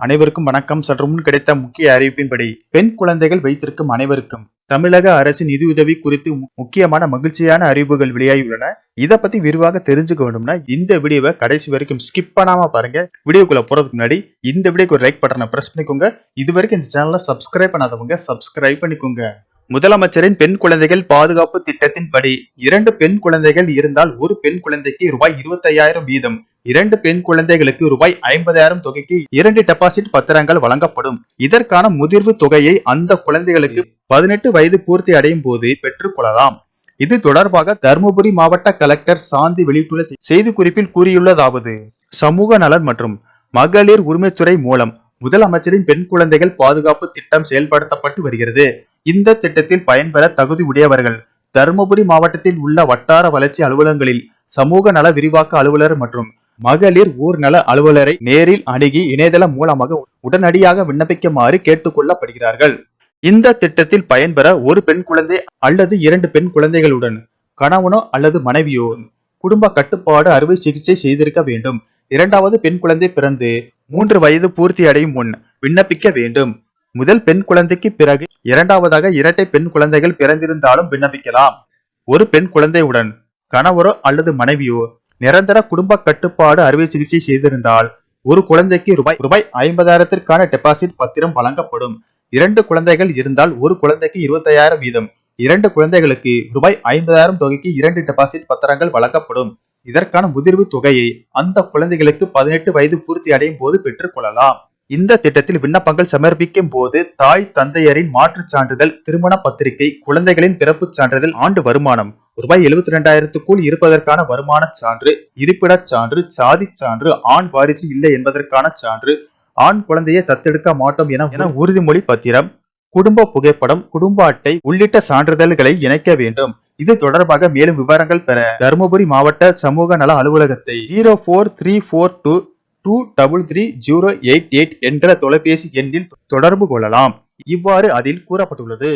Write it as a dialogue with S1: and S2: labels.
S1: அனைவருக்கும் வணக்கம். சற்று முன் கிடைத்த முக்கிய அறிவிப்பின்படி பெண் குழந்தைகள் வைத்திருக்கும் அனைவருக்கும் தமிழக அரசின் நிதியுதவி குறித்து முக்கியமான மகிழ்ச்சியான அறிவுகள் வெளியாகியுள்ளன. இதை பத்தி விரிவாக தெரிஞ்சுக்க வேண்டும்னா இந்த வீடியோவை கடைசி வரைக்கும் ஸ்கிப் பண்ணாம பாருங்க. வீடியோக்குள்ள போறதுக்கு முன்னாடி இந்த வீடியோக்கு ஒரு லைக் பட்டனை பிரஸ் பண்ணிக்கோங்க. இது வரைக்கும் இந்த சேனலை சப்ஸ்கிரைப் பண்ணாதவங்க சப்ஸ்கிரைப் பண்ணிக்கோங்க. முதலமைச்சரின் பெண் குழந்தைகள் பாதுகாப்பு திட்டத்தின்படி இரண்டு பெண் குழந்தைகள் இருந்தால் ஒரு பெண் குழந்தைக்கு ரூபாய் இருபத்தையாயிரம் வீதம் இரண்டு பெண் குழந்தைகளுக்கு ரூபாய் ஐம்பதாயிரம் தொகைக்கு இரண்டு டெபாசிட் பத்திரங்கள் வழங்கப்படும். இதற்கான முதிர்வு தொகையை அந்த குழந்தைகளுக்கு பதினெட்டு வயது பூர்த்தி அடையும் போது பெற்றுக்கொள்ளலாம் இது தொடர்பாக தருமபுரி மாவட்ட கலெக்டர் சாந்தி வெளியிட்டுள்ள செய்தி செய்திக்குறிப்பில் கூறியுள்ளதாவது சமூக நலன் மற்றும் மகளிர் உரிமைத்துறை மூலம் முதலமைச்சரின் பெண் குழந்தைகள் பாதுகாப்பு திட்டம் செயல்படுத்தப்பட்டு வருகிறது. இந்த திட்டத்தில் பயன்பெற தகுதி உடையவர்கள் தருமபுரி மாவட்டத்தில் உள்ள வட்டார வளர்ச்சி அலுவலகங்களில் சமூக நல விரிவாக்க அலுவலர் மற்றும் மகளிர் ஊர்நல அலுவலரை நேரில் அணுகி இணையதளம் மூலமாக உடனடியாக விண்ணப்பிக்குமாறு கேட்டுக்கொள்ளப்படுகிறார்கள். இந்த திட்டத்தில் பயன்பெற ஒரு பெண் குழந்தை அல்லது இரண்டு பெண் குழந்தைகளுடன் கணவனோ அல்லது மனைவியோ குடும்ப கட்டுப்பாடு அறுவை சிகிச்சை செய்திருக்க வேண்டும். இரண்டாவது பெண் குழந்தை பிறந்து மூன்று வயது பூர்த்தி அடையும் முன் விண்ணப்பிக்க வேண்டும். முதல் பெண் குழந்தைக்கு பிறகு இரண்டாவதாக இரட்டை பெண் குழந்தைகள் பிறந்திருந்தாலும் விண்ணப்பிக்கலாம். ஒரு பெண் குழந்தையுடன் கணவரோ அல்லது மனைவியோ நிரந்தர குடும்ப கட்டுப்பாடு அறுவை சிகிச்சை செய்திருந்தால் ஒரு குழந்தைக்கு ரூபாய் ரூபாய் ஐம்பதாயிரத்திற்கான டெபாசிட் பத்திரம் வழங்கப்படும். இரண்டு குழந்தைகள் இருந்தால் ஒரு குழந்தைக்கு இருபத்தையாயிரம் வீதம். இரண்டு குழந்தைகளுக்கு ரூபாய் ஐம்பதாயிரம் தொகைக்கு இரண்டு டெபாசிட் பத்திரங்கள் வழங்கப்படும். இதற்கான முதிர்வு தொகையை அந்த குழந்தைகளுக்கு பதினெட்டு வயது பூர்த்தி அடையும் போது பெற்றுக்கொள்ளலாம் இந்த திட்டத்தில் விண்ணப்பங்கள் சமர்ப்பிக்கும் போது தாய் தந்தையரின் மாற்றுச் சான்றிதழ் திருமண பத்திரிகை குழந்தைகளின் பிறப்புச் சான்றிதழ் ஆண்டு வருமானம் ரூபாய் எழுபத்தி ரெண்டாயிரத்துக்குள் இருப்பதற்கான வருமான சான்று இருப்பிடச் சான்று சாதிச் சான்று ஆண் வாரிசு இல்லை என்பதற்கான சான்று ஆண் குழந்தையை தத்தெடுக்க மாட்டோம் என என உறுதிமொழி பத்திரம் குடும்ப புகைப்படம் குடும்ப அட்டை உள்ளிட்ட சான்றிதழ்களை இணைக்க வேண்டும். இது தொடர்பாக மேலும் விவரங்கள் பெற தருமபுரி மாவட்ட சமூக நல அலுவலகத்தை zero four three four two two double three zero eight eight என்ற தொலைபேசி எண்ணில் தொடர்பு கொள்ளலாம். இவ்வாறு அதில் கூறப்பட்டுள்ளது.